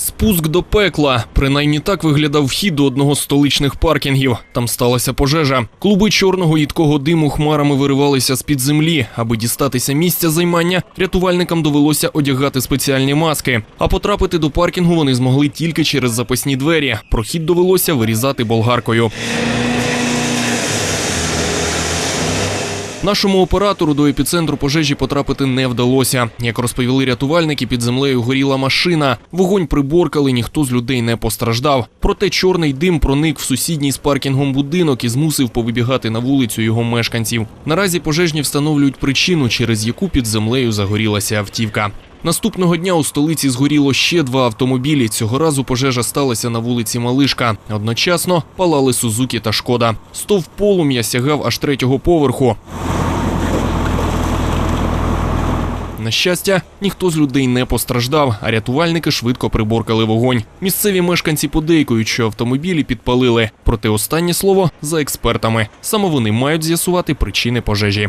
Спуск до пекла. Принаймні так виглядав вхід до одного з столичних паркінгів. Там сталася пожежа. Клуби чорного їдкого диму хмарами виривалися з під землі. Аби дістатися місця займання, рятувальникам довелося одягати спеціальні маски. А потрапити до паркінгу вони змогли тільки через запасні двері. Прохід довелося вирізати болгаркою. Нашому оператору до епіцентру пожежі потрапити не вдалося. Як розповіли рятувальники, під землею горіла машина. Вогонь приборкали, ніхто з людей не постраждав. Проте чорний дим проник в сусідній з паркінгом будинок і змусив повибігати на вулицю його мешканців. Наразі пожежні встановлюють причину, через яку під землею загорілася автівка. Наступного дня у столиці згоріло ще два автомобілі. Цього разу пожежа сталася на вулиці Малишка. Одночасно палали Сузуки та Шкода. Стовп полум'я сягав аж третього поверху. На щастя, ніхто з людей не постраждав, а рятувальники швидко приборкали вогонь. Місцеві мешканці подейкують, що автомобілі підпалили. Проте останнє слово за експертами. Саме вони мають з'ясувати причини пожежі.